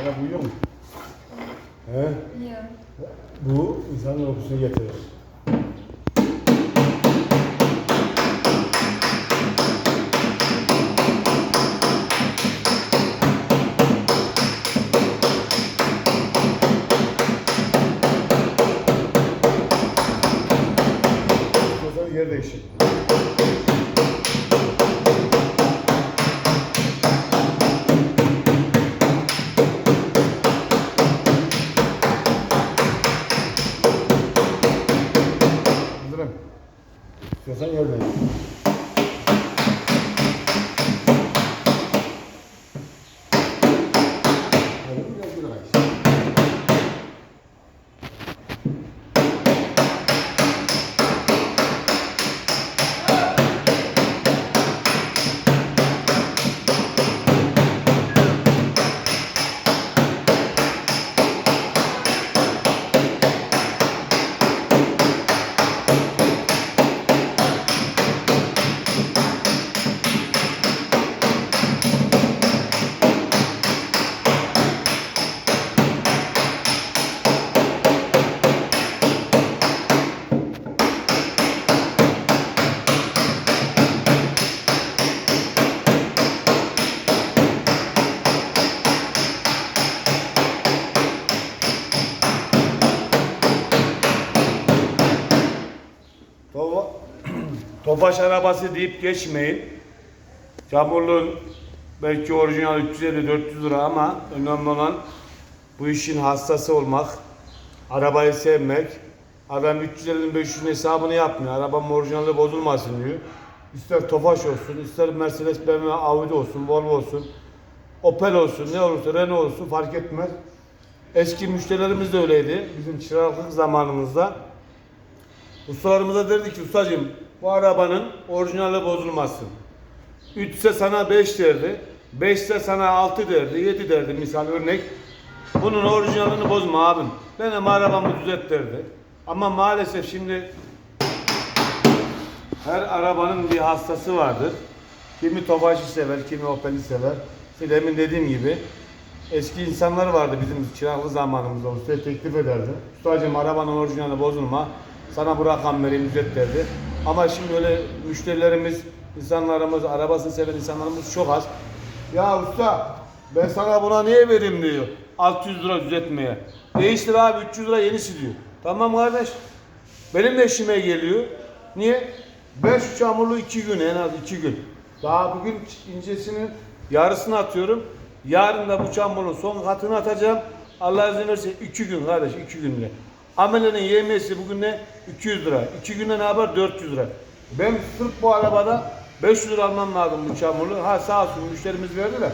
Zeynep uyuyor mu? He? Yiyor. Bu insan uykusunu getirir. İstiyorsan Tova, Tofaş arabası deyip geçmeyin. Çamurluğun belki orijinal 350-400 lira ama önemli olan bu işin hastası olmak, arabayı sevmek. Adam 350'nin 500'ün hesabını yapmıyor. Arabamın orijinali bozulmasın diyor. İster Tofaş olsun, ister Mercedes, BMW, Audi olsun, Volvo olsun, Opel olsun, ne olursa Renault olsun fark etmez. Eski müşterilerimiz de öyleydi. Bizim çıraklık zamanımızda. Ustalarımıza derdik ki ustacığım bu arabanın orijinali bozulmasın. 3 ise sana 5 derdi. 5 ise sana 6 derdi. 7 derdi misal örnek. Bunun orijinalini bozma abim. Benim arabamı düzelt derdi. Ama maalesef şimdi her arabanın bir hastası vardır. Kimi Tofaş'ı sever, kimi Opel'i sever. İşte demin dediğim gibi eski insanlar vardı bizim çıraklı zamanımızda. Ustaya teklif ederdi. Ustacığım arabanın orijinali bozulma. Sana bu rakam ücret derdi. Ama şimdi öyle müşterilerimiz, insanlarımız, arabasını seven insanlarımız çok az. Ya usta ben sana buna niye vereyim diyor. 600 lira düzeltmeye. Değiştir abi 300 lira yenisi diyor. Tamam kardeş. Benim de işime geliyor. Niye? 5 çamurlu 2 gün en az 2 gün. Daha bugün incesinin yarısını atıyorum. Yarın da bu çamurun son katını atacağım. Allah izin verirse 2 gün kardeş 2 günde. Amelenin yemesi bugün ne? 200 lira. 2 günde ne yapar? 400 lira. Ben sırf bu arabada 500 lira almam lazım bu çamurlu. Ha sağ olsun müşterimiz verdi de.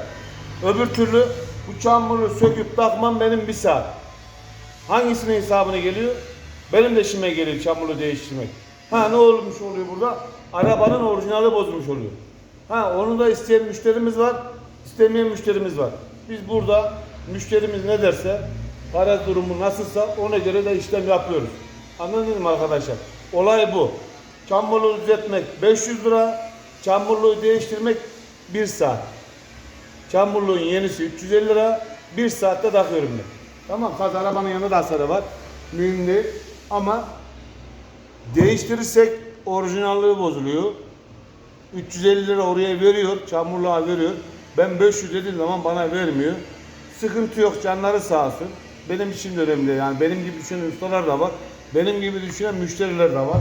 Öbür türlü bu çamurlu söküp takmam benim bir saat. Hangisinin hesabına geliyor? Benim de işime geliyor çamurlu değiştirmek. Ha ne olmuş oluyor burada? Arabanın orijinali bozulmuş oluyor. Ha onu da isteyen müşterimiz var, istemeyen müşterimiz var. Biz burada müşterimiz ne derse, para durumu nasılsa ona göre de işlem yapıyoruz. Anladınız mı arkadaşlar? Olay bu. Çamurluğu düzeltmek 500 lira, çamurluğu değiştirmek 1 saat. Çamurluğun yenisi 350 lira. Bir saatte takıyorum ben. Tamam sadece arabanın yanında da hasarı var. Mühim değil. Ama değiştirirsek orijinalliği bozuluyor. 350 lira oraya veriyor. Çamurluğa veriyor. Ben 500 dediğim zaman bana vermiyor. Sıkıntı yok canları sağ olsun. Benim için de önemli. Yani benim gibi düşünen ustalar da var. Benim gibi düşünen müşteriler de var.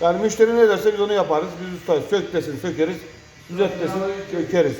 Yani müşteri ne derse biz onu yaparız. Biz ustayız. Sök desin sökeriz. Düzelt desin sökeriz.